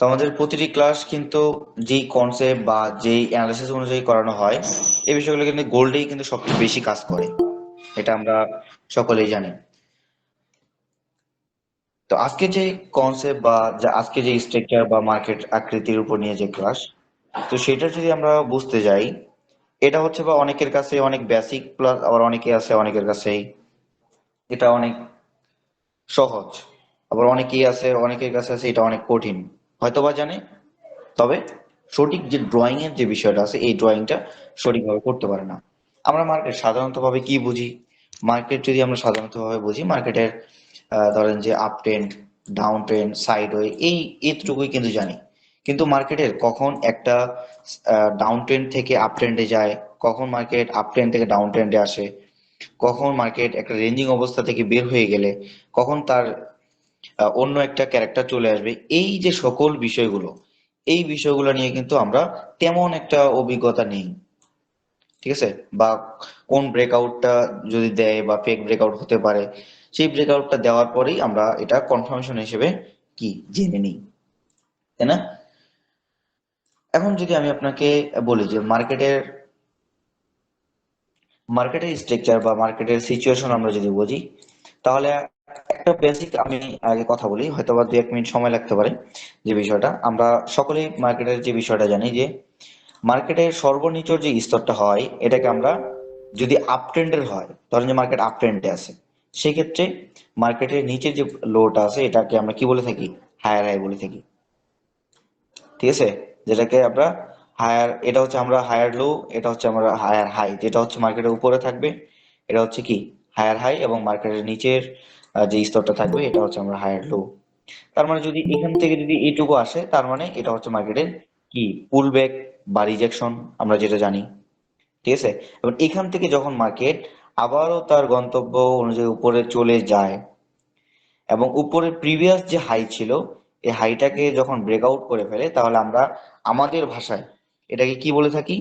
তো আমাদের প্রতিটি ক্লাস কিন্তু যেই কনসেপ্ট বা যেই অ্যানালিসিস অনুযায়ী করানো হয়, এই বিষয়গুলো কিন্তু গোল্ডেই কিন্তু সবচেয়ে বেশি কাজ করে। এটা আমরা সকলেই জানি। তো আজকে যে কনসেপ্ট বা আজকে যে স্ট্রাকচার বা মার্কেট আকৃতির উপর নিয়ে যে ক্লাস তো সেটা যদি আমরা বুঝতে যাই, এটা হচ্ছে বা অনেকের কাছে অনেক বেসিক প্লাস আবার অনেকে আছে অনেকের কাছে এটা অনেক সহজ। আবার অনেকেই আছে, অনেকের কাছে আছে এটা অনেক কঠিন। হয়তোবা জানে। তবে সঠিক যে ড্রয়িং এর যে বিষয়টা আছে, এই ড্রয়িংটা সঠিকভাবে করতে পারে না। আমরা মার্কেট সাধারণত ভাবে কি বুঝি? মার্কেট যদি আমরা সাধারণত ভাবে বুঝি মার্কেটের ধরেন যে up trend down trend side way এই এতটুকুই কিন্তু জানি। কিন্তু মার্কেটের কখন একটা ডাউন ট্রেন্ড থেকে আপ ট্রেন্ডে যায়, কখন মার্কেট আপ ট্রেন্ড থেকে ডাউন ট্রেন্ডে আসে, কখন মার্কেট একটা রেঞ্জিং অবস্থা থেকে বের হয়ে গেলে, কখন তার অন্য একটা ক্যারেক্টার চলে আসবে। এই যে সকল বিষয়গুলো, এই বিষয়গুলো নিয়ে কিন্তু আমরা তেমন একটা অভিজ্ঞতা নেই। ঠিক আছে? বা কোন ব্রেকআউটটা যদি দেয় বা ফেক ব্রেকআউট হতে পারে, সেই ব্রেকআউটটা দেওয়ার পরেই আমরা এটা কনফার্মেশন হিসেবে কি জেনে নিই। তাই না? এখন যদি আমি আপনাকে বলি যে মার্কেটের মার্কেটের স্ট্রাকচার বা মার্কেটের সিচুয়েশন আমরা যদি বুঝি তাহলে একটা বেসিক আমি আগে কথা বলি হয়তো বা দু এক মিনিট সময় লাগতে পারে যে বিষয়টা। আমরা সকলেই মার্কেটের যে বিষয়টা জানি যে মার্কেটের সর্বনিচর যে স্তরটা হয়, এটাকে আমরা যদি আপ ট্রেন্ডের হয়, ধরেন যে মার্কেট আপ ট্রেন্ডে আছে, সেক্ষেত্রে মার্কেটের নিচে যে লোটা আছে, এটাকে আমরা কি বলে থাকি? হায়ার হাই বলে থাকি। ঠিক আছে? যেটাকে আমরা হায়ার এটা হচ্ছে আমরা হায়ার লো এটা হচ্ছে আমরা হায়ার হাই যেটা হচ্ছে মার্কেটের উপরে থাকবে, এটা হচ্ছে কি? হায়ার হাই এবং মার্কেটের নিচের যে স্তরটা থাকবে, এটা হচ্ছে আমরা হায়ার লো তার মানে যদি এখান থেকে যদি এইটুকু আসে, তার মানে এটা হচ্ছে মার্কেটের কি? পুল ব্যাক বা রিজেকশন আমরা যেটা জানি। ঠিক আছে? এবং এখান থেকে যখন মার্কেট আবারও তার গন্তব্য অনুযায়ী উপরে চলে যায় এবং উপরের প্রিভিয়াস যে হাই ছিল, এই হাইটাকে যখন ব্রেকআউট করে ফেলে, তাহলে আমরা আমাদের ভাষায় এটাকে কি বলে থাকি?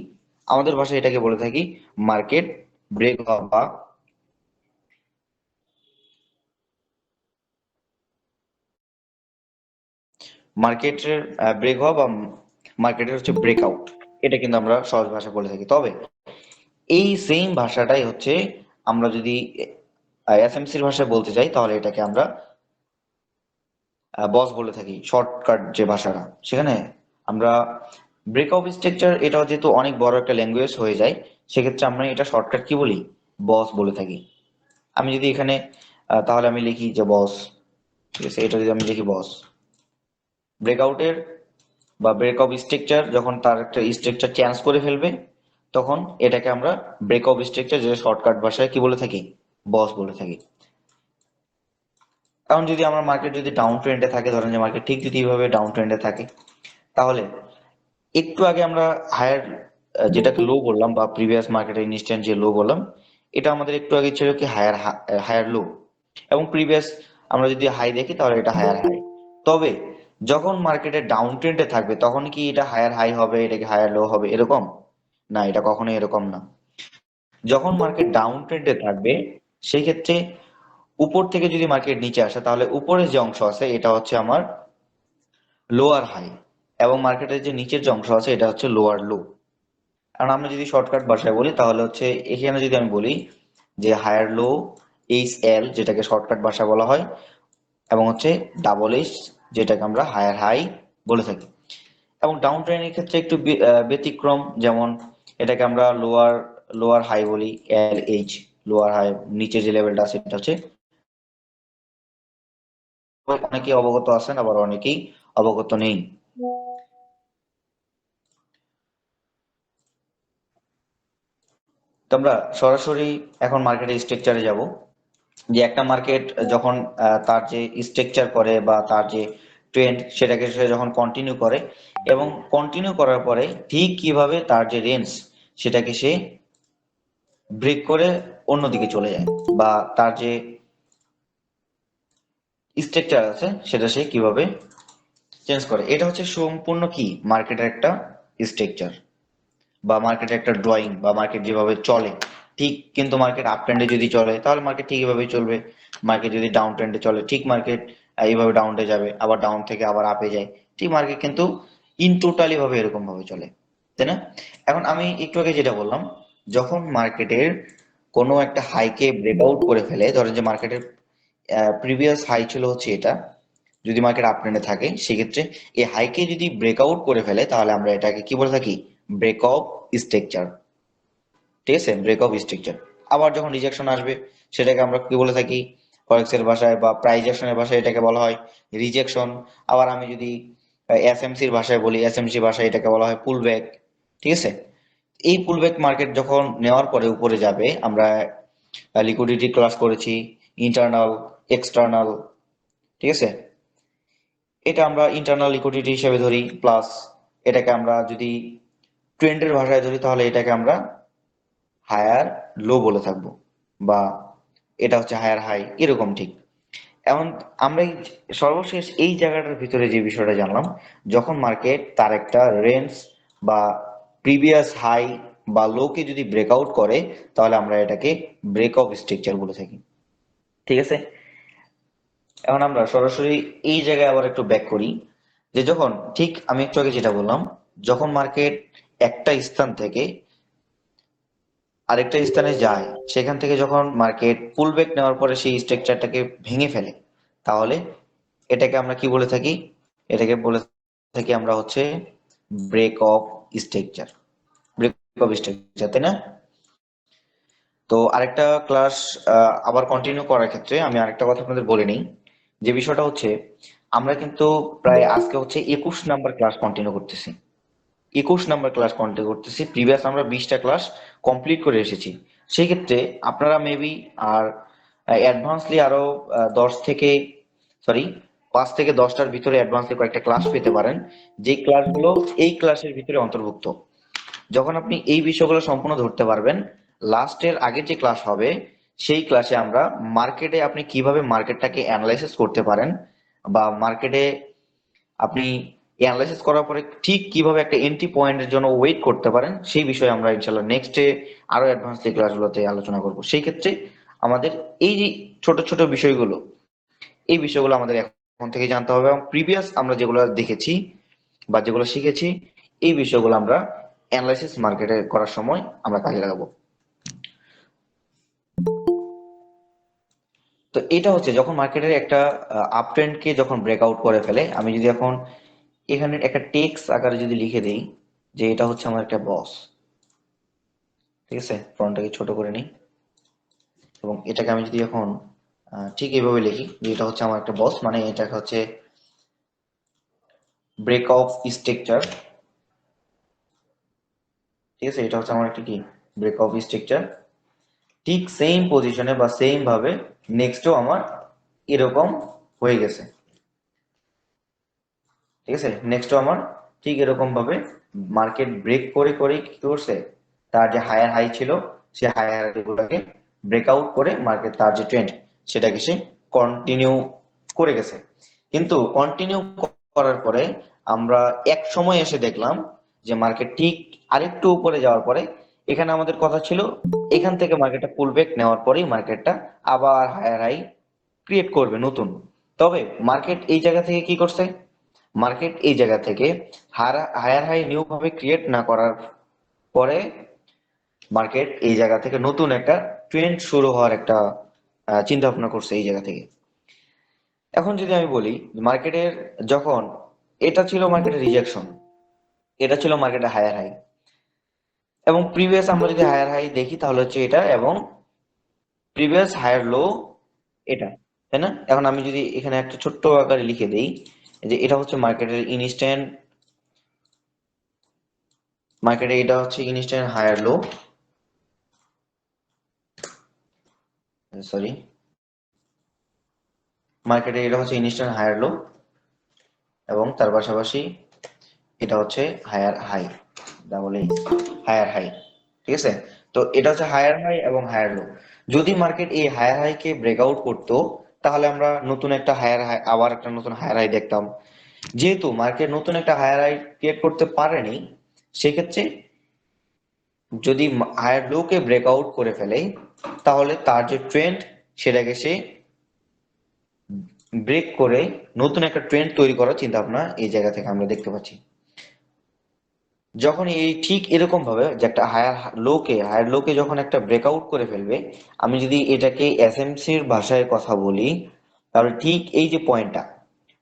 আমাদের ভাষায় এটাকে বলে থাকি মার্কেট ব্রেক বা মার্কেটের ব্রেক হওয়া বা মার্কেটের হচ্ছে ব্রেকআউট এটা কিন্তু আমরা সহজ ভাষা বলে থাকি। তবে এই সেম ভাষাটাই হচ্ছে আমরা যদি এসএমসির ভাষায় বলতে চাই, তাহলে এটাকে আমরা বস বলে থাকি শর্টকাট যে ভাষাটা। সেখানে আমরা ব্রেকআপ স্ট্রাকচার এটা যেহেতু অনেক বড় একটা ল্যাঙ্গুয়েজ হয়ে যায়, সেক্ষেত্রে আমরা এটা শর্টকাট কি বলি? বস বলে থাকি। আমি যদি এখানে তাহলে আমি লিখি যে বস ঠিক আছে? এটা যদি আমি লিখি বস ব্রেকআউটের বা ব্রেকআপ স্ট্রাকচার যখন তার একটা স্ট্রাকচার চেঞ্জ করে ফেলবে, তখন এটাকে আমরা ব্রেকআপ স্ট্রাকচার যেটা শর্টকাট ভাষায় কি বলে থাকি? বস বলে থাকি। কারণ যদি আমরা মার্কেট যদি ডাউন ট্রেন্ডে থাকে, ধরেন যে মার্কেট ঠিক যদি এইভাবে ডাউন ট্রেন্ডে থাকে, তাহলে একটু আগে আমরা হায়ার যেটাকে লো বললাম বা প্রিভিয়াস মার্কেটের ইনস্ট্যান্ট যে লো বললাম, এটা আমাদের একটু আগে ছিল কি হায়ার হায়ার লো এবং প্রিভিয়াস আমরা যদি হাই দেখি, তাহলে এটা হায়ার হাই তবে যখন মার্কেটে ডাউন ট্রেন্ডে থাকবে, তখন কি এটা হায়ার হাই হবে, এটা কি হায়ার লো হবে, এরকম? না, এটা কখনো এরকম না। যখন মার্কেট ডাউন ট্রেন্ডে থাকবে, সেই ক্ষেত্রে উপর থেকে যদি মার্কেট নিচে আসে, তাহলে উপরের যে অংশ আছে, এটা হচ্ছে আমার লোয়ার হাই এবং মার্কেটের যে নিচের যে অংশ আছে, এটা হচ্ছে লোয়ার লো কারণ আমরা যদি শর্টকাট ভাষায় বলি, তাহলে হচ্ছে এখানে যদি আমি বলি যে হায়ার লো এইচ এল যেটাকে শর্টকাট ভাষা বলা হয়, এবং হচ্ছে ডাবল এইচ যেটাকে আমরা হায়ার হাই বলে থাকি। এবং ডাউন ট্রেনের ক্ষেত্রে একটু ব্যতিক্রম, যেমন এটাকে আমরা লোয়ার লোয়ার হাই বলি এল এইচ লোয়ার হাই নিচে যে লেভেলটা আছে এটা হচ্ছে অনেকেই অবগত আছেন, আবার অনেকেই অবগত নেই। আমরা সরাসরি এখন মার্কেটের স্ট্রাকচারে যাব। যে একটা মার্কেট যখন তার যে স্ট্রাকচার করে বা তার যে ট্রেন্ড সেটাকে সে যখন কন্টিনিউ করে এবং কন্টিনিউ করার পরে ঠিক কীভাবে তার যে রেঞ্জ সেটাকে সে ব্রেক করে অন্যদিকে চলে যায় বা তার যে স্ট্রাকচার আছে সেটা সে কীভাবে চেঞ্জ করে। এটা হচ্ছে সম্পূর্ণ কি? মার্কেটের একটা স্ট্রাকচার বা মার্কেটের একটা ড্রয়িং বা মার্কেট যেভাবে চলে। ঠিক কিন্তু মার্কেট আপ ট্রেন্ডে যদি চলে, তাহলে মার্কেট ঠিক এভাবেই চলবে। মার্কেট যদি ডাউন ট্রেন্ডে চলে, ঠিক মার্কেট এইভাবে ডাউনে যাবে, আবার ডাউন থেকে আবার আপে যায়। ঠিক মার্কেট কিন্তু ইন টোটালি ভাবে এরকম ভাবে চলে, তাই না? এখন আমি একটু আগে যেটা বললাম, যখন মার্কেটের কোনো একটা হাইকে ব্রেকআউট করে ফেলে, ধরেন যে মার্কেটের প্রিভিয়াস হাই ছিল হচ্ছে এটা, যদি মার্কেট আপট্রেন্ডে থাকে, সেক্ষেত্রে এই হাইকে যদি ব্রেকআউট করে ফেলে, তাহলে আমরা এটাকে কি বলে থাকি? ব্রেক অফ স্ট্রাকচার ঠিক আছে? ব্রেক অফ স্ট্রাকচার আবার যখন রিজেকশন আসবে, সেটাকে আমরা কি বলে থাকি? ফরেক্সের ভাষায় বা প্রাইজেকশনের ভাষায় এটাকে বলা হয় রিজেকশন আবার আমি যদি এসএমসির ভাষায় বলি এসএমসি ভাষায় এটাকে বলা হয় পুল পুলব্যাক ঠিক আছে? এই পুল পুলব্যাক মার্কেট যখন নেওয়ার পরে উপরে যাবে, আমরা লিকুইডিটি ক্লাস করেছি ইন্টারনাল এক্সটার্নাল ঠিক আছে? এটা আমরা ইন্টারনাল লিকুইডিটি হিসেবে ধরি প্লাস এটাকে আমরা যদি ট্রেন্ডের ভাষায় ধরি, তাহলে এটাকে আমরা হায়ার লো বলে থাকব, বা এটা হচ্ছে হায়ার হাই এরকম ঠিক। এমন আমরা সর্বশেষ এই জায়গাটার ভিতরে যে বিষয়টা জানলাম, যখন মার্কেট তার একটা রেঞ্জ বা প্রিভিয়াস হাই বা লোকে যদি ব্রেকআউট করে, তাহলে আমরা এটাকে ব্রেক অফ স্ট্রাকচার বলে থাকি। ঠিক আছে? এখন আমরা সরাসরি এই জায়গায় আবার একটু ব্যাক করি, যে যখন, ঠিক আমি একটু আগে যেটা বললাম, যখন মার্কেট একটা স্থান থেকে আরেকটা স্থানে যায়, সেখান থেকে যখন মার্কেট পুল ব্যাক নেওয়ার পরে সেই স্ট্রাকচারটাকে ভেঙে ফেলে, তাহলে এটাকে আমরা কি বলে থাকি? এটাকে বলে থাকি আমরা হচ্ছে break of structure break of structure তাই না? তো আরেকটা ক্লাস আবার কন্টিনিউ করার ক্ষেত্রে আমি আরেকটা কথা আপনাদের বলে নিই, যে বিষয়টা হচ্ছে আমরা কিন্তু প্রায় আজকে হচ্ছে একুশ নাম্বার ক্লাস কন্টিনিউ করতেছি। একুশ নাম্বার ক্লাস কন্টিনিউ করতেছি। প্রিভিয়াস আমরা বিশটা ক্লাস কমপ্লিট করে এসেছি। সেক্ষেত্রে আপনারা মেবি আর অ্যাডভান্সলি আরও দশ থেকে সরি পাঁচ থেকে দশটার ভিতরে অ্যাডভান্সলি কয়েকটা ক্লাস পেতে পারেন। যে ক্লাসগুলো এই ক্লাসের ভিতরে অন্তর্ভুক্ত। যখন আপনি এই বিষয়গুলো সম্পূর্ণ ধরতে পারবেন লাস্টের আগে যে ক্লাস হবে, সেই ক্লাসে আমরা মার্কেটে আপনি কীভাবে মার্কেটটাকে অ্যানালাইসিস করতে পারেন বা মার্কেটে আপনি অ্যানালাইসিস করার পরে ঠিক কীভাবে একটা এন্ট্রি পয়েন্টের জন্য ওয়েট করতে পারেন, সেই বিষয়ে আমরা ইনশাল্লাহ নেক্সটে আরও অ্যাডভান্স ক্লাসগুলোতে আলোচনা করব। সেই ক্ষেত্রে আমাদের এই যে ছোট ছোট বিষয়গুলো, এই বিষয়গুলো আমাদের এখন থেকে জানতে হবে এবং প্রিভিয়াস আমরা যেগুলো দেখেছি বা যেগুলো শিখেছি, এই বিষয়গুলো আমরা অ্যানালাইসিস মার্কেটে করার সময় আমরা কাজে লাগাবো। তো এটা হচ্ছে যখন মার্কেটের একটা আপ কে যখন ব্রেকআউট করে ফেলে, আমি যদি এখন এখানে একটা টেক্স আকারে যদি লিখে দিই, যে এটা হচ্ছে আমার একটা বস ঠিক আছে? ফ্রন্টটাকে ছোট করে নিই। এবং এটাকে আমি যদি এখন ঠিক এইভাবে লিখি, যে এটা হচ্ছে আমার একটা বস মানে এটাকে হচ্ছে ব্রেক অফ স্ট্রাকচার ঠিক আছে? এটা হচ্ছে আমার একটা কি? ব্রেক অফ স্ট্রাকচার ঠিক সেম পজিশনে বা সেম ভাবে নেক্সটও আমার এরকম হয়ে গেছে। ঠিক আছে? নেক্সট আমার ঠিক এরকম ভাবে মার্কেট ব্রেক করে করে কি করছে? তার যে হায়ার হাই ছিল, সে হায়ার গুলোকে ব্রেকআউট করে মার্কেট তার যে ট্রেন্ড সেটাকে সে কন্টিনিউ করে গেছে। কিন্তু কন্টিনিউ করার পরে আমরা এক সময় এসে দেখলাম যে মার্কেট ঠিক আরেকটু উপরে যাওয়ার পরে এখানে আমাদের কথা ছিল, এখান থেকে মার্কেটটা পুল ব্যাক নেওয়ার পরেই মার্কেটটা আবার হায়ার হাই ক্রিয়েট করবে নতুন। তবে মার্কেট এই জায়গা থেকে কি করছে? মার্কেট এই জায়গা থেকে হায়ার হাই নিউ ভাবে ক্রিয়েট না করার পরে মার্কেট এই জায়গা থেকে নতুন একটা ট্রেন্ড শুরু হওয়ার একটা চিন্তা ভাবনা করছে এই জায়গা থেকে। এখন যদি আমি বলি, মার্কেটের যখন এটা ছিল মার্কেটের রিজেকশন এটা ছিল মার্কেটের হায়ার হাই। এবং প্রিভিয়াস আমরা যদি হায়ার হাই দেখি, তাহলে হচ্ছে এটা এবং প্রিভিয়াস হায়ার লো এটা, তাই না? এখন আমি যদি এখানে একটা ছোট্ট আকারে লিখে দেই যে এটা হচ্ছে মার্কেটের ইনস্ট্যান্ট মার্কেটে এটা হচ্ছে ইনস্ট্যান্ট হায়ার লো সরি মার্কেটে এটা হচ্ছে ইনস্ট্যান্ট হায়ার লো এবং তার পাশাপাশি এটা হচ্ছে হায়ার হাই ডাবল এই হায়ার হাই ঠিক আছে? তো এটা হচ্ছে হায়ার হাই এবং হায়ার লো যদি মার্কেট এই হায়ার হাই কে ব্রেকআউট করতো তাহলে আমরা নতুন একটা হায়ার হাই আবার একটা নতুন হায়ার হাই দেখতাম। যেহেতু মার্কেট নতুন একটা হায়ার হাই ক্রিয়েট করতে পারেনি, সেক্ষেত্রে যদি হায়ার লো কে ব্রেকআউট করে ফেলে, তাহলে তার যে ট্রেন্ড সেটাকে সে ব্রেক করে নতুন একটা ট্রেন্ড তৈরি করার চিন্তা ভাবনা এই জায়গা থেকে আমরা দেখতে পাচ্ছি। যখন এই ঠিক এরকম ভাবে যে একটা হায়ার লোকে হায়ার লোকে যখন একটা ব্রেকআউট করে ফেলবে, আমি যদি এটাকে এসএমসির ভাষায় কথা বলি, তাহলে ঠিক এই যে পয়েন্টটা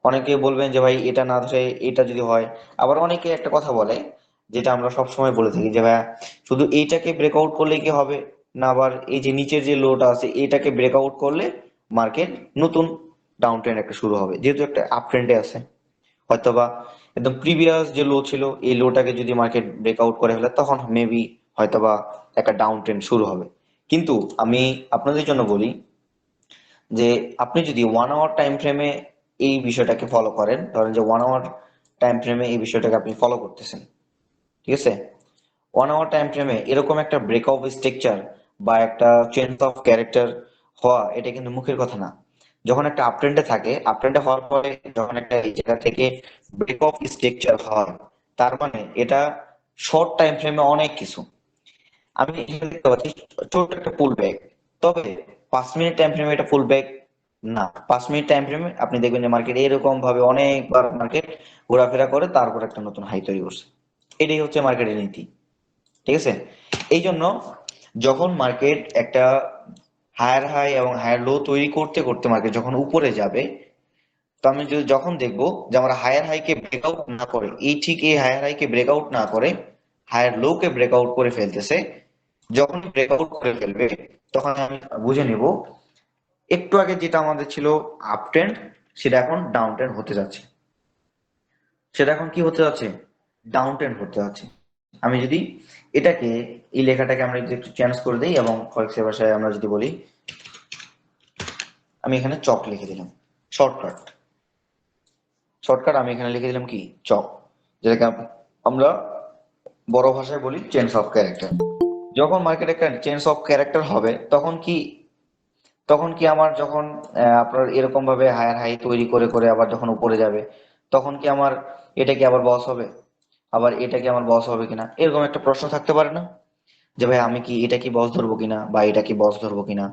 অনেকে বলবেন যে ভাই এটা না ধরে এটা যদি হয়, আবার অনেকে একটা কথা বলে, যেটা আমরা সব সময় বলে থাকি যে ভাইয়া শুধু এইটাকে ব্রেকআউট করলে কি হবে? না আবার এই যে নিচের যে লোটা আছে, এটাকে ব্রেকআউট করলে মার্কেট নতুন ডাউন ট্রেন্ড একটা শুরু হবে, যেহেতু একটা আপ ট্রেন্ডে আছে। হয়তোবা একদম প্রিভিয়াস যে লো ছিল, এই লোটাকে যদি মার্কেট ব্রেকআউট করে ফেলে তখন মেবি হয়তোবা একটা ডাউন ট্রেন্ড শুরু হবে। কিন্তু আমি আপনাদের জন্য বলি যে আপনি যদি ওয়ান আওয়ার টাইম ফ্রেমে এই বিষয়টাকে ফলো করেন, ধরেন যে ওয়ান আওয়ার টাইম ফ্রেমে এই বিষয়টাকে আপনি ফলো করতেছেন, ঠিক আছে? ওয়ান আওয়ার টাইম ফ্রেমে এরকম একটা ব্রেক অফ স্ট্রাকচার বা একটা চেঞ্জ অফ ক্যারেক্টার হওয়া, এটা কিন্তু মুখের কথা না। যখন একটা আপট্রেন্ডে থাকে আপট্রেন্ডে হওয়ার পরে যখন একটা জায়গা থেকে ব্রেক অফ স্ট্রাকচার হয়, তার মানে এটা শর্ট টাইম ফ্রেমে অনেক কিছু। আমি দেখতে পাচ্ছি ছোট একটা পুল ব্যাক তবে পাঁচ মিনিট টাইম ফ্রেমে এটা ফুল ব্যাক না। পাঁচ মিনিট টাইম ফ্রেমে আপনি দেখবেন যে মার্কেট এরকম ভাবে অনেকবার মার্কেট ঘোরাফেরা করে, তারপর একটা নতুন হাই তৈরি করছে। এটাই হচ্ছে মার্কেটের নীতি। ঠিক আছে? এই জন্য যখন মার্কেট একটা হায়ার হাই এবং হায়ার লো তৈরি করতে করতে মার্কেট যখন উপরে যাবে, তো আমি যদি যখন দেখব যে আমরা হায়ার হাইকে ব্রেকআউট না করে, এই ঠিক এই হায়ার হাইকে ব্রেকআউট না করে, হায়ার লো কে ব্রেকআউট করে ফেলতেছে, যখন ব্রেকআউট করে ফেলবে, তখন আমি বুঝে নিব, একটু আগে যেটা আমাদের ছিল আপ ট্রেন্ড সেটা এখন ডাউন ট্রেন্ড হতে যাচ্ছে। সেটা এখন কি হতে যাচ্ছে? ডাউন ট্রেন্ড হতে যাচ্ছে। আমি যদি এটাকে, এই লেখাটাকে আমরা যদি একটু চেঞ্জ করে দিই এবং ফরেক্সের ভাষায় আমরা যদি বলি, আমি এখানে চক লিখে দিলাম শর্টকাট শর্টকাট আমি এখানে লিখে দিলাম কি? চক, যেটাকে আমরা বড় ভাষায় বলি চেঞ্জ অফ ক্যারেক্টার যখন মার্কেটে একটা চেঞ্জ অফ ক্যারেক্টার হবে, তখন কি তখন কি আমার যখন আপনার এরকম ভাবে হায়ার হাই তৈরি করে করে আবার যখন উপরে যাবে, তখন কি আমার এটা কি আবার বস হবে? আবার এটা কি আমার বস হবে কিনা? এরকম একটা প্রশ্ন থাকতে পারে না? যে ভাই, আমি কি, এটা কি বস ধরবো কিনা? বা এটা কি বস ধরবো কিনা?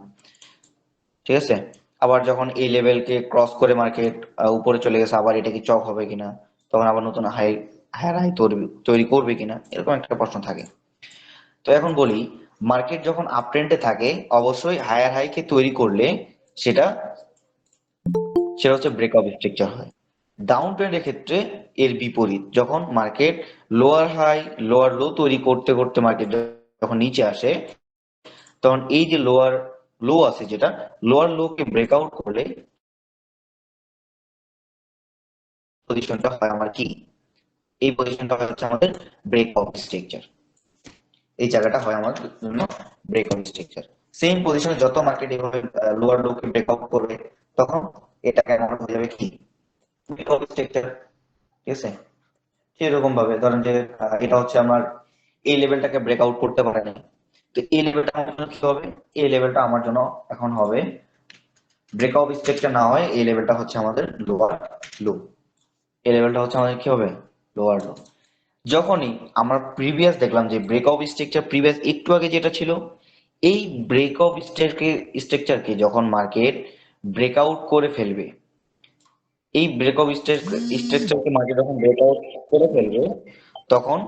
ঠিক আছে? আবার যখন এই লেভেলকে ক্রস করে মার্কেট উপরে চলে গেছে, আবার এটা কি চক হবে কিনা? তখন আবার নতুন হাই হায়ার হাই তৈরি করবে কিনা? এরকম একটা প্রশ্ন থাকে। তো এখন বলি মার্কেট যখন আপ ট্রেন্ডে থাকে, অবশ্যই হায়ার হাইকে তৈরি করলে সেটা সেটা হচ্ছে ব্রেকআপ স্ট্রাকচার হয়। ডাউন ট্রেন্ডের ক্ষেত্রে এর বিপরীত। যখন market lower high lower low তৈরি করতে করতে মার্কেট যখন নিচে আসে, তখন এই যে লোয়ার লো আছে যেটা লোয়ার লো কে ব্রেকআউট করলে পজিশনটা হয় আমার কি? এই পজিশনটা হচ্ছে আমাদের ব্রেক ব্রেকআউট স্ট্রাকচার এই জায়গাটা হয় আমার জন্য ব্রেকআউট স্ট্রাকচার সেম পজিশনে যত মার্কেট এভাবে লোয়ার লো কে ব্রেকআউট করবে, তখন এটাকে আমার হয়ে যাবে কি? ব্রেকআউট করতে পারে না তো এই লেভেলটা আমার এখন হবে না হয় এই লেভেলটা হচ্ছে আমাদের লোয়ার লো এই লেভেলটা হচ্ছে আমাদের কি হবে? লোয়ার লো যখনই আমরা প্রিভিয়াস দেখলাম যে ব্রেকআউট স্ট্রাকচার প্রিভিয়াস একটু আগে যেটা ছিল, এই ব্রেকআউট স্ট্রাকচারকে যখন মার্কেট ব্রেকআউট করে ফেলবে এই ব্রেকআউট স্ট্রাকচারকে মার্কেট যখন ব্রেকআউট করে ফেলবে, তখন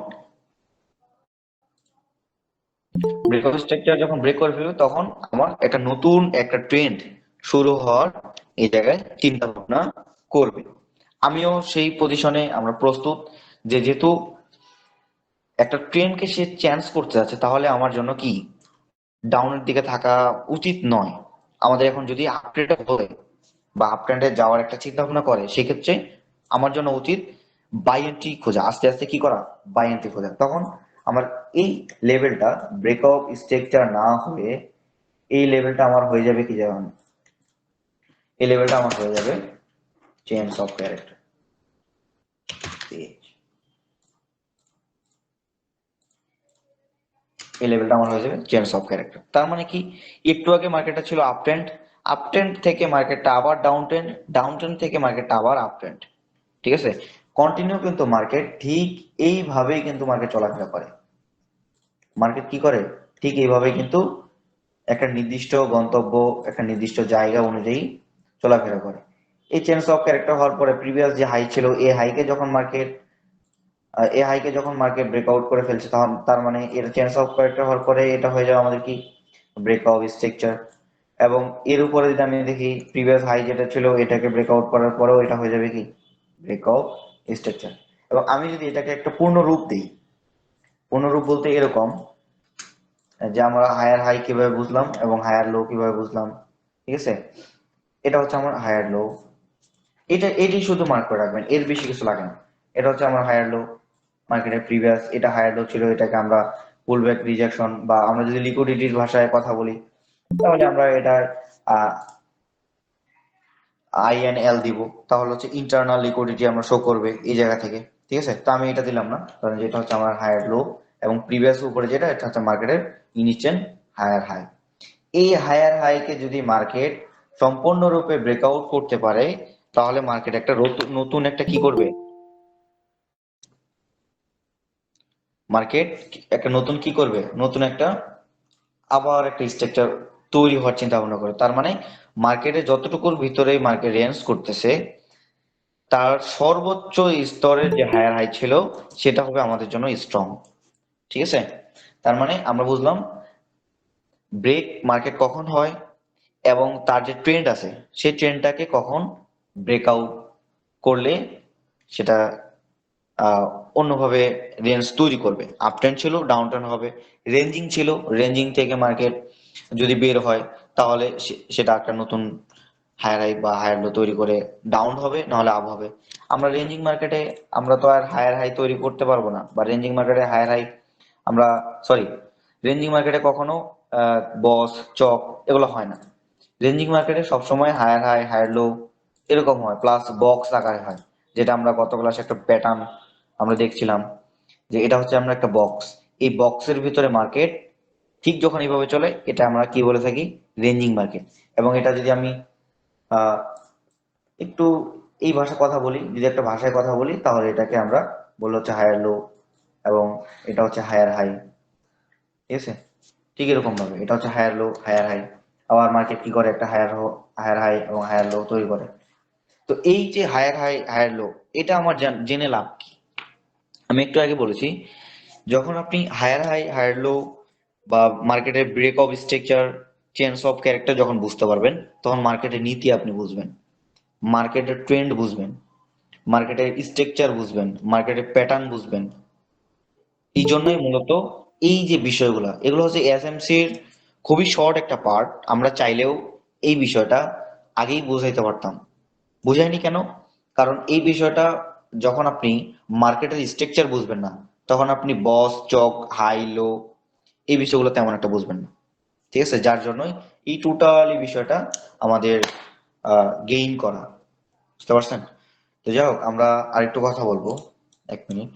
ব্রেকআউট স্ট্রাকচার যখন ব্রেক করে ফেলবে, তখন আমার একটা নতুন একটা ট্রেন্ড শুরু হওয়ার এই জায়গায় চিন্তা ভাবনা করবে। আমিও সেই পজিশনে আমরা প্রস্তুত যে যেহেতু একটা ট্রেন্ডকে সে চেঞ্জ করতে যাচ্ছে, তাহলে আমার জন্য কি? ডাউনের দিকে থাকা উচিত নয়। আমাদের এখন যদি আপডেট হয় বা আপ আপট্রেন্ডে যাওয়ার একটা চিন্তা ভাবনা করে, সেক্ষেত্রে আমার জন্য উচিত বাই এন্ট্রি খোঁজা, আস্তে আস্তে কি করা? বাই এন্ট্রি খোঁজা। তখন আমার এই লেভেলটা ব্রেকআপ স্ট্রাকচার না হয়ে এই লেভেলটা আমার হয়ে যাবে কি যেমন এই লেভেলটা আমার হয়ে যাবে চেঞ্জ অফ ক্যারেক্টার এই লেভেলটা আমার হয়ে যাবে চেঞ্জ অফ ক্যারেক্টার তার মানে কি? একটু আগে মার্কেটটা ছিল আপ ট্রেন্ড আপ ট্রেন্ড থেকে মার্কেটটা আবার ডাউন ট্রেন্ড ডাউন ট্রেন্ড থেকে মার্কেটটা আবার আপ ট্রেন্ড ঠিক আছে? কন্টিনিউ কিন্তু মার্কেট ঠিক এইভাবেই কিন্তু মার্কেট চলাফেরা করে। মার্কেট কি করে? ঠিক এইভাবেই কিন্তু একটা নির্দিষ্ট গন্তব্য, একটা নির্দিষ্ট জায়গা অনুযায়ী চলাফেরা করে। এই চেঞ্জ অফ ক্যারেক্টার হওয়ার পরে প্রিভিয়াস যে হাই ছিল এই হাইকে যখন মার্কেট এ হাইকে যখন মার্কেট ব্রেকআউট করে ফেলছে, তখন তার মানে এর চেঞ্জ অফ ক্যারেক্টার হওয়ার পরে এটা হয়ে যাবে আমাদের কি? ব্রেকআউট স্ট্রাকচার এবং এর উপরে যদি আমি দেখি প্রিভিয়াস হাই যেটা ছিল, এটাকে ব্রেকআউট করার পরেও এটা হয়ে যাবে কি? ব্রেকআউট স্ট্রাকচার এবং আমি যদি এটাকে একটা পূর্ণ রূপ দিই পূর্ণ রূপ বলতে এরকম, যে আমরা হায়ার হাই কীভাবে বুঝলাম এবং হায়ার লো কীভাবে বুঝলাম, ঠিক আছে? এটা হচ্ছে আমার হায়ার লো এটা, এটি শুধু মার্ক করে রাখবেন, এর বেশি কিছু লাগে না। এটা হচ্ছে আমার হায়ার লো মার্কেটের প্রিভিয়াস এটা হায়ার লো ছিল, এটাকে আমরা পুল ব্যাক রিজেকশন বা আমরা যদি লিকুইডিটির ভাষায় কথা বলি তাহলে আমরা এটা আই এন এল দিব। তাহলে হচ্ছে ইন্টারনাল লিকুইডিটি আমরা শো করবে এই জায়গা থেকে, ঠিক আছে? তো আমি এটা দিলাম না, কারণ যেটা হচ্ছে আমার হায়ার লো এবং প্রিভিয়াস উপরে যেটা, এটা হচ্ছে মার্কেটের ইনিশিয়াল হায়ার হাই এই হায়ার হাইকে যদি মার্কেট সম্পূর্ণরূপে ব্রেকআউট করতে পারে, তাহলে মার্কেট একটা নতুন একটা কি করবে? মার্কেট একটা নতুন কি করবে? নতুন একটা, আবার একটা স্ট্রাকচার তৈরি হওয়ার চিন্তা ভাবনা করে। তার মানে মার্কেটে যতটুকুর ভিতরে মার্কেট রেঞ্জ করতেছে, তার সর্বোচ্চ স্তরের যে হায়ার হাই ছিল, সেটা হবে আমাদের জন্য স্ট্রং ঠিক আছে? তার মানে আমরা বুঝলাম ব্রেক মার্কেট কখন হয় এবং তার যে ট্রেন্ড আছে, সেই ট্রেন্ডটাকে কখন ব্রেকআউট করলে সেটা অন্যভাবে রেঞ্জ তৈরি করবে। আপ ট্রেন্ড ছিল ডাউন ট্রেন্ড হবে। রেঞ্জিং ছিল রেঞ্জিং থেকে মার্কেট যদি বের হয়, তাহলে সেটা একটা নতুন হায়ার হাই বা হায়ার লো তৈরি করে ডাউন হবে, নাহলে আপ হবে। আমরা রেঞ্জিং মার্কেটে আমরা তো আর হায়ার হাই তৈরি করতে পারব না, বা রেঞ্জিং মার্কেটে হায়ার হাই আমরা সরি রেঞ্জিং মার্কেটে কখনো বস চক এগুলো হয় না। রেঞ্জিং মার্কেটে সবসময় হায়ার হাই হায়ার লো এরকম হয় প্লাস বক্স আকারে হয়, যেটা আমরা গত ক্লাসে একটা প্যাটার্ন আমরা দেখছিলাম, যে এটা হচ্ছে আমরা একটা বক্স এই বক্সের ভিতরে মার্কেট ঠিক যখন এইভাবে চলে, এটা আমরা কি বলে থাকি? Ranging market. এবং এটা যদি আমি একটু এই ভাষা কথা বলি, যদি একটা ভাষায় কথা বলি, তাহলে এটাকে আমরা বলল হচ্ছে হায়ার লো এবং এটা হচ্ছে হায়ার হাই ঠিক আছে? ঠিক এরকম ভাবে এটা হচ্ছে হায়ার লো হায়ার হাই আবার মার্কেট কি করে? একটা হায়ার হায়ার হাই এবং হায়ার লো তৈরি করে। তো এই যে হায়ার হাই হায়ার লো এটা আমার জেনে লাভ কি? আমি একটু আগে বলেছি, যখন আপনি হায়ার হাই হায়ার লো বা মার্কেটের break of structure change of character যখন বুঝতে পারবেন, তখন মার্কেটের নীতি আপনি বুঝবেন। মার্কেটের ট্রেন্ড বুঝবেন। মার্কেটের স্ট্রাকচার বুঝবেন। মার্কেটের প্যাটার্ন বুঝবেন। এই জন্যই মূলত এই যে বিষয়গুলো, এগুলো হচ্ছে এসএমসির খুবই শর্ট একটা পার্ট আমরা চাইলেও এই বিষয়টা আগেই বুঝাইতে পারতাম। বুঝাইনি কেন? কারণ এই বিষয়টা যখন আপনি মার্কেটের স্ট্রাকচার বুঝবেন না, তখন আপনি বস চক হাই লো এই বিষয়গুলো তেমন একটা বুঝবেন না। ঠিক আছে? যার জন্যই এই টোটালি বিষয়টা আমাদের গেইন করা। বুঝতে পারছেন? তো যাই হোক, আমরা আরেকটু কথা বলব। এক মিনিট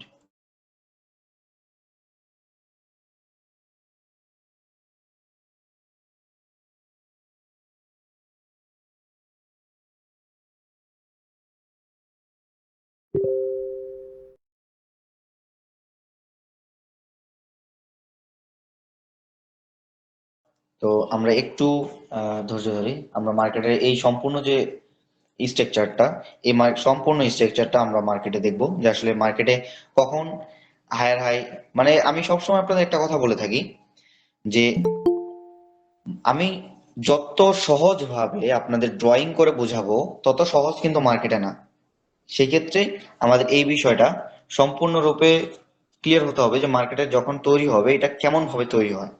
তো আমরা একটু ধৈর্য ধরি। আমরা মার্কেটের এই সম্পূর্ণ যে স্ট্রাকচারটা এই সম্পূর্ণ স্ট্রাকচারটা আমরা মার্কেটে দেখব। যে আসলে মার্কেটে কখন হায়ার হাই মানে আমি সবসময় আপনাদের একটা কথা বলে থাকি যে আমি যত সহজ ভাবে আপনাদের ড্রয়িং করে বোঝাবো, তত সহজ কিন্তু মার্কেটে না। সেক্ষেত্রে আমাদের এই বিষয়টা সম্পূর্ণরূপে ক্লিয়ার হতে হবে যে মার্কেটে যখন তৈরি হবে, এটা কেমন ভাবে তৈরি হয়।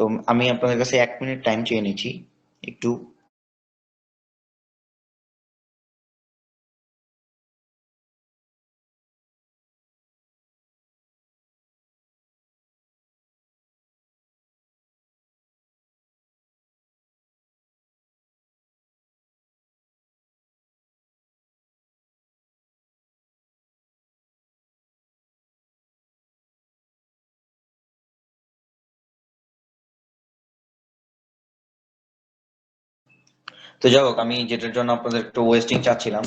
তো আমি আপনাদের কাছে এক মিনিট টাইম চেয়ে নিচ্ছি। একটু তো যাই হোক, আমি যেটার জন্য আপনাদের একটু ওয়েস্টিং চাচ্ছিলাম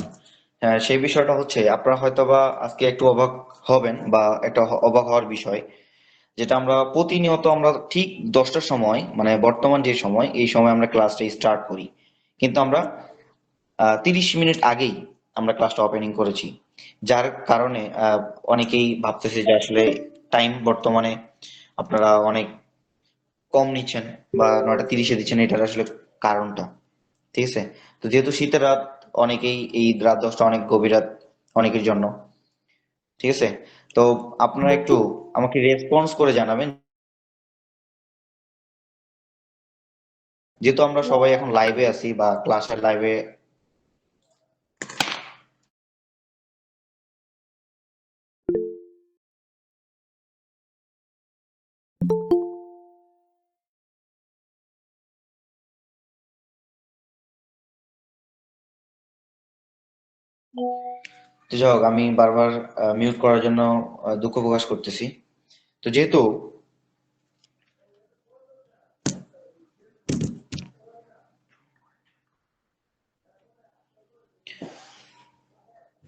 হ্যাঁ সেই বিষয়টা হচ্ছে, আপনারা হয়তো বা আজকে একটু অবাক হবেন বা একটা অবাক হওয়ার বিষয়, যেটা আমরা প্রতিনিয়ত আমরা ঠিক দশটার সময় মানে বর্তমান যে সময়, এই সময় আমরা ক্লাসটা স্টার্ট করি। কিন্তু আমরা তিরিশ মিনিট আগেই আমরা ক্লাসটা ওপেনিং করেছি, যার কারণে অনেকেই ভাবতেছে যে আসলে টাইম বর্তমানে আপনারা অনেক কম নিচ্ছেন বা নয়টা তিরিশে দিচ্ছেন, এটার আসলে কারণটা। ঠিক আছে? তো যেহেতু শীতের রাত, অনেকেই এই রাত দশটা অনেক গভীর রাত, অনেকের জন্য। ঠিক আছে? তো আপনারা একটু আমাকে রেসপন্স করে জানাবেন। যেহেতু আমরা সবাই এখন লাইভে আছি বা ক্লাসের লাইভে তো হোক, আমি বারবার মিউট করার জন্য দুঃখ প্রকাশ করতেছি। তো যেহেতু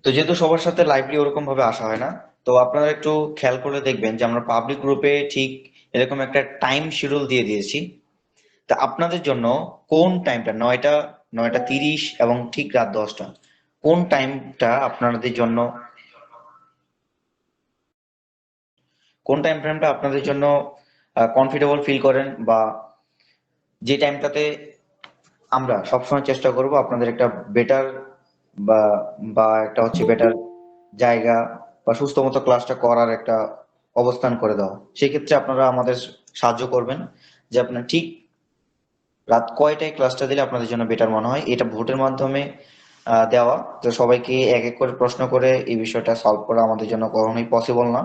তো যেহেতু সবার সাথে লাইভলি ওরকম ভাবে আসা হয় না, তো আপনারা একটু খেয়াল করে দেখবেন যে আমরা পাবলিক গ্রুপে ঠিক এরকম একটা টাইম শিডিউল দিয়ে দিয়েছি। তা আপনাদের জন্য কোন টাইমটা নয়টা নয়টা তিরিশ এবং ঠিক রাত দশটা। কোন টাইমটা আপনাদের জন্য, কোন টাইম ফ্রেমটা আপনাদের জন্য কমফোর্টেবল ফিল করেন বা যে টাইমটাতে আমরা সবসময় চেষ্টা করব আপনাদের একটা বেটার বা বা একটা হচ্ছে বেটার জায়গা বা সুস্থ মতো ক্লাসটা করার একটা অবস্থান করে দেওয়া। সেক্ষেত্রে আপনারা আমাদের সাহায্য করবেন যে আপনার ঠিক রাত কয়টায় ক্লাসটা দিলে আপনাদের জন্য বেটার মনে হয়। এটা ভোটের মাধ্যমে দেওয়া। তো সবাইকে এক এক করে প্রশ্ন করে এই বিষয়টা সলভ করা আমাদের জন্য কখনোই পসিবল না।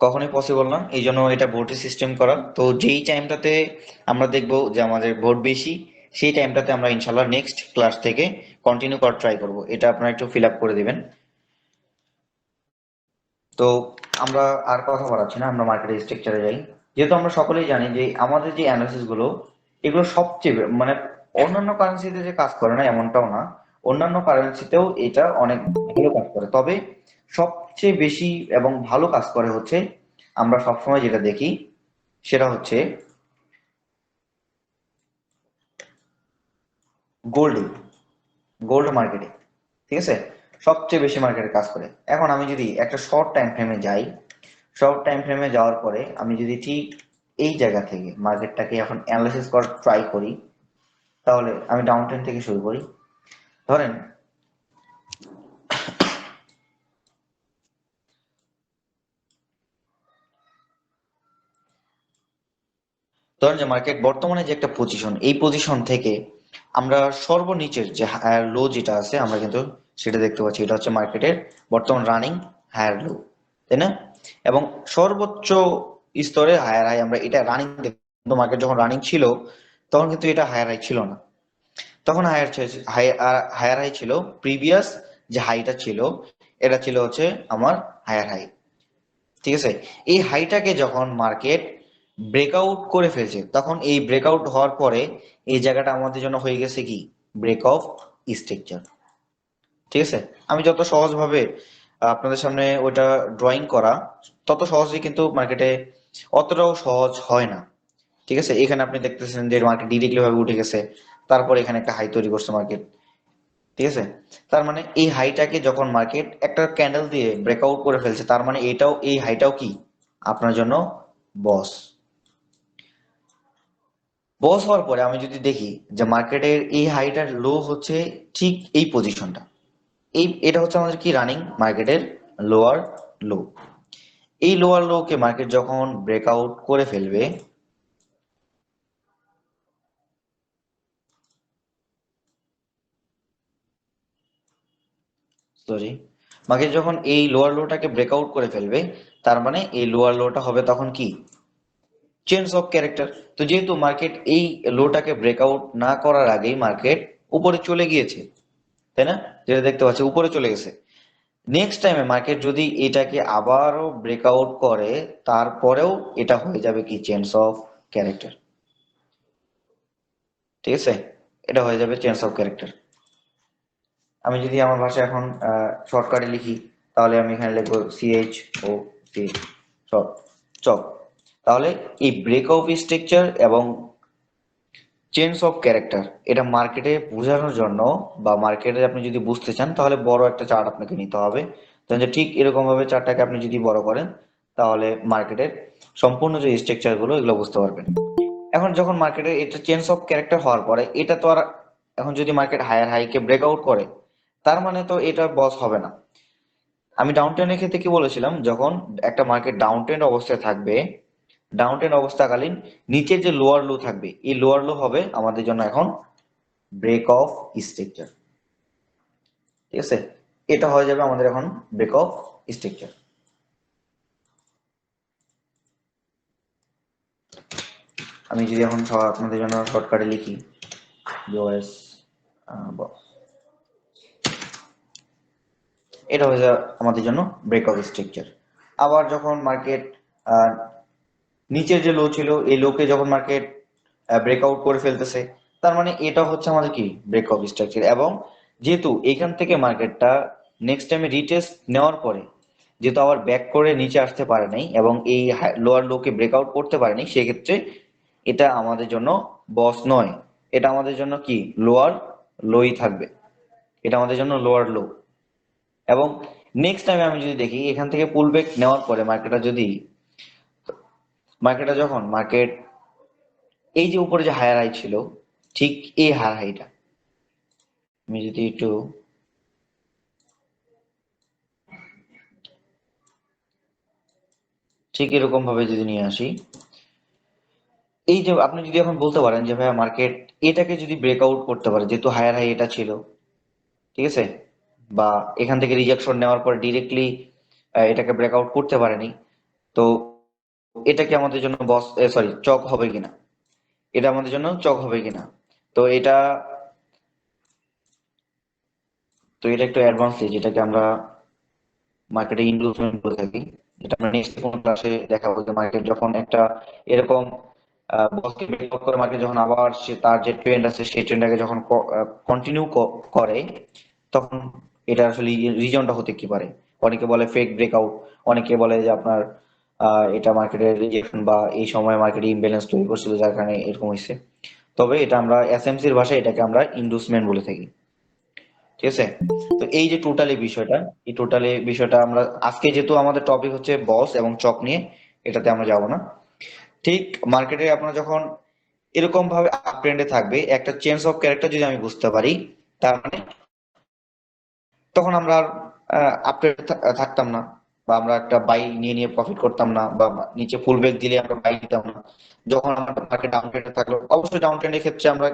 কখনোই পসিবল না। এই জন্য এটা ভোটের সিস্টেম করা। তো যেই টাইমটাতে আমরা দেখব যে আমাদের ভোট বেশি, সেই টাইমটাতে আমরা ইনশাল্লাহ নেক্সট ক্লাস থেকে কন্টিনিউ করার ট্রাই করব। এটা আপনারা একটু ফিল আপ করে দিবেন। তো আমরা আর কথা বাড়াচ্ছি না, আমরা মার্কেট স্ট্রাকচারে যাই। যেহেতু আমরা সকলেই জানি যে আমাদের যে অ্যানালিসিসগুলো, এগুলো সবচেয়ে মানে অন্যান্য কারেন্সিতে যে কাজ করে না, এমনটাও না, অন্যান্য কারেন্সিতেও এটা অনেক ভালো কাজ করে। তবে সবচেয়ে বেশি এবং ভালো কাজ করে হচ্ছে, আমরা সবসময় যেটা দেখি, সেটা হচ্ছে গোল্ড গোল্ড মার্কেটে ঠিক আছে? সবচেয়ে বেশি মার্কেটে কাজ করে। এখন আমি যদি একটা শর্ট টাইম ফ্রেমে যাই শর্ট টাইম ফ্রেমে যাওয়ার পরে আমি যদি ঠিক এই জায়গা থেকে মার্কেটটাকে এখন অ্যানালাইসিস করার ট্রাই করি তাহলে আমি ডাউন ট্রেন থেকে শুরু করি। ধরেন ধরেন যে মার্কেট বর্তমানে যে একটা পজিশন এই পজিশন থেকে আমরা সর্বনিচের যে হায়ার লো যেটা আছে, আমরা কিন্তু সেটা দেখতে পাচ্ছি। এটা হচ্ছে মার্কেটের বর্তমান রানিং হায়ার লো তাই না? এবং সর্বোচ্চ স্তরে হায়ার হাই আমরা এটা রানিং মার্কেট যখন রানিং ছিল তখন কিন্তু এটা হায়ার হাই ছিল না। তখন হায়ার হায়ার হাই ছিল প্রিভিয়াস যে হাইটা ছিল, এটা ছিল হচ্ছে আমার হায়ার হাই ঠিক আছে? এই হাইটাকে যখন মার্কেট ব্রেকআউট করে ফেলছে, তখন এই ব্রেকআউট হওয়ার পরে এই জায়গাটা আমাদের জন্য হয়ে গেছে কি? ব্রেক অফ স্ট্রাকচার ঠিক আছে? আমি যত সহজভাবে আপনাদের সামনে ওটা ড্রয়িং করা, তত সহজে কিন্তু মার্কেটে অতটাও সহজ হয় না। ঠিক আছে? এখানে আপনি দেখতেছেন যে মার্কেট ডিরেক্টলি ভাবে উঠে গেছে। তারপর এখানে একটা হাই তৈরি করছে মার্কেট ঠিক আছে? তার মানে এই হাইটাকে যখন মার্কেট একটা ক্যান্ডেল দিয়ে ব্রেকআউট করে ফেলছে, তার মানে এটাও, এই হাইটাও কি? আপনার জন্য বস বস হওয়ার পরে আমি যদি দেখি যে মার্কেটের এই হাইটার লো হচ্ছে ঠিক এই পজিশনটা এই, এটা হচ্ছে আমাদের কি রানিং মার্কেটের লোয়ার লো এই লোয়ার লো কে মার্কেট যখন ব্রেকআউট করে ফেলবে সরি মার্কেট যখন এই লোয়ার লোটাকে ব্রেকআউট করে ফেলবে, তার মানে এই লোয়ার লোটা হবে তখন কি? চেঞ্জ অফ ক্যারেক্টার তো যেহেতু মার্কেট এই লোটাকে ব্রেকআউট না করার আগেই মার্কেট উপরে চলে গিয়েছে, তাই না? যেটা দেখতে পাচ্ছি, উপরে চলে গেছে। নেক্সট টাইমে মার্কেট যদি এটাকে আবারও ব্রেকআউট করে, তারপরেও এটা হয়ে যাবে কি? চেঞ্জ অফ ক্যারেক্টার ঠিক আছে? এটা হয়ে যাবে চেঞ্জ অফ ক্যারেক্টার আমি যদি আমার ভাষায় এখন শর্টকাটে লিখি, তাহলে আমি এখানে লিখব সিএইচ ও সি চক তাহলে এই ব্রেক অফ স্ট্রাকচার এবং চেঞ্জ অফ ক্যারেক্টার এটা মার্কেটে বোঝানোর জন্য বা মার্কেটে আপনি যদি বুঝতে চান, তাহলে বড় একটা চার্ট আপনাকে নিতে হবে। ঠিক এরকম ভাবে চার্টটাকে আপনি যদি বড় করেন, তাহলে মার্কেটের সম্পূর্ণ যে স্ট্রাকচারগুলো এগুলো বুঝতে পারবেন। এখন যখন মার্কেটে এটা চেঞ্জ অফ ক্যারেক্টার হওয়ার পরে, এটা তো আর এখন যদি মার্কেট হায়ার হাইকে ব্রেকআউট করে তার মানে তো এটা বস হবে না। আমি ডাউন ট্রেন্ডের ক্ষেত্রে কি বলেছিলাম? যখন একটা মার্কেট ডাউন ট্রেন্ড অবস্থায় থাকবে ডাউন ট্রেন্ড অবস্থাকালীন নিচের যে লোয়ার লো থাকবে, এই লোয়ার লো হবে আমাদের জন্য এখন ব্রেক অফ স্ট্রাকচার ঠিক আছে? এটা হয়ে যাবে আমাদের এখন ব্রেক অফ স্ট্রাকচার আমি যদি এখন আপনাদের জন্য শর্টকাটে লিখি বিওএস এটা হয়ে যায় আমাদের জন্য ব্রেক অফ স্ট্রাকচার আবার যখন মার্কেট নিচের যে লো ছিল, এই লোকে যখন মার্কেট ব্রেকআউট করে ফেলতেছে, তার মানে এটা হচ্ছে আমাদের কি? ব্রেক অফ স্ট্রাকচার এবং যেহেতু এখান থেকে মার্কেটটা নেক্সট টাইমে রিটেস্ট নেওয়ার পরে, যেহেতু আবার ব্যাক করে নিচে আসতে পারে নাই, এবং এই লোয়ার লোকে ব্রেকআউট করতে পারেনি সেক্ষেত্রে এটা আমাদের জন্য বস নয়। এটা আমাদের জন্য কি? লোয়ার লোই থাকবে। এটা আমাদের জন্য লোয়ার লো এবং নেক্সট টাইমে আমি যদি দেখি, এখান থেকে পুল ব্যাক নেওয়ার পরে মার্কেটটা যদি মার্কেটটা যখন মার্কেট এই যে উপরে যে হায়ার হাই ছিল, ঠিক এই হায়ার হাইটা আমি যদি একটু ঠিক এরকম ভাবে যদি নিয়ে আসি, এই যে আপনি যদি এখন বলতে পারেন যে ভাইয়া মার্কেট এটাকে যদি ব্রেকআউট করতে পারে, যেহেতু হায়ার হাই এটা ছিল, ঠিক আছে? বা এখান থেকে রিজেকশন নেওয়ার পর ডিরেক্টলি এটাকে ব্রেকআউট করতে পারেনি। তো এটা কি আমাদের জন্য বস সরি চক হবে কিনা? এটা আমাদের জন্য চক হবে কিনা? তো এটা তো এটা একটু অ্যাডভান্স যেটাকে আমরা মার্কেটে ইনভেস্টমেন্ট করে থাকি। যেটা আমরা নেক্সট কোন ক্লাসে দেখাবো যে মার্কেট যখন একটা এরকম বসকে ব্রেকআউট করে মার্কেট যখন আবার সে তার যে ট্রেন্ড আছে, সেই ট্রেন্ডটাকে যখন কন্টিনিউ করে, তখন এটা আসলে রিজনটা হতে কি পারে? অনেকে বলে ফেক ব্রেকআউট অনেকে বলে যে আপনার এটা মার্কেটের রিজেকশন বা এই সময় মার্কেটে ইমব্যালেন্স তৈরি করছিল, যার কারণে এরকম হয়েছে। তবে এটা আমরা এসএমসির ভাষায় এটাকে আমরা ইন্ডুসমেন্ট বলে থাকি। ঠিক আছে? তো এই যে টোটালি বিষয়টা, এই টোটালি বিষয়টা আমরা, আজকে যেহেতু আমাদের টপিক হচ্ছে বস এবং চক নিয়ে, এটাতে আমরা যাব না। ঠিক মার্কেটে আপনারা যখন এরকম ভাবে আপ ট্রেন্ডে থাকবে, একটা চেঞ্জ অফ ক্যারেক্টার যদি আমি বুঝতে পারি, তার মানে তখন আমরা আর আপ ট্রেন্ডে থাকতাম না বা আমরা একটা বাই নিয়ে নিয়ে প্রফিট করতাম না বা নিচে ফুল ব্যাক দিলে আমরা বাই দিতাম না। যখন আমরা মার্কেট ডাউন ট্রেন্ডে থাকল, অবশ্যই ডাউন ট্রেন্ডের ক্ষেত্রে আমরা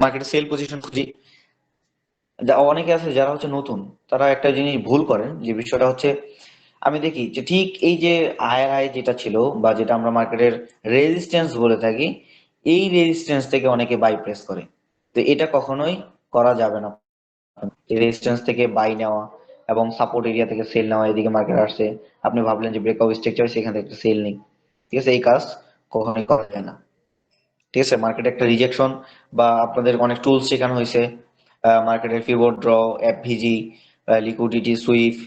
মার্কেটে সেল পজিশন খুঁজি। অনেকে আছে যারা হচ্ছে নতুন, তারা একটা জিনিস ভুল করেন যে বিষয়টা হচ্ছে, আমি দেখি যে ঠিক এই যে হায়ার হাই যেটা ছিল বা যেটা আমরা মার্কেটের রেজিস্ট্যান্স বলে থাকি, এই রেজিস্ট্যান্স থেকে অনেকে বাই প্রেস করে। তো এটা কখনোই করা যাবে না। রেজিস্ট্যান্স থেকে বাই নেওয়া এবং সাপোর্ট এরিয়া থেকে সেল নেওয়া, এদিকে মার্কেট আসছে। আপনি ভাবলেন যে ব্রেকআউট স্ট্রাকচার সেখান থেকে সেল নেই। ঠিক আছে, এই কাজ কখনোই করা যায় না। ঠিক আছে মার্কেটে একটা রিজেকশন বা আপনাদের অনেক টুলস শেখানো হয়েছে। মার্কেটের ফিবোর্ড ড্র এফভিজি লিকুইডিটি সুইফট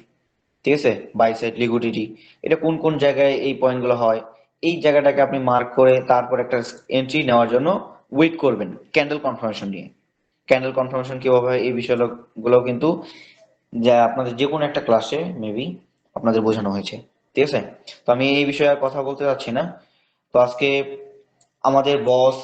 ঠিক আছে বাই সাইড লিকুইডিটি এটা কোন কোন জায়গায় এই পয়েন্টগুলো হয়? এই জায়গাটাকে আপনি মার্ক করে তারপর একটা এন্ট্রি নেওয়ার জন্য ওয়েট করবেন ক্যান্ডেল কনফার্মেশন নিয়ে। ক্যান্ডেল কনফার্মেশন কীভাবে হয়, এই বিষয়গুলো কিন্তু যা আপনাদের যে কোনো একটা ক্লাসে মেবি আপনাদের বোঝানো হয়েছে, ঠিক আছে? তো আমি এই বিষয়ে কথা বলতে চাচ্ছি না। তো আজকে আমাদের বস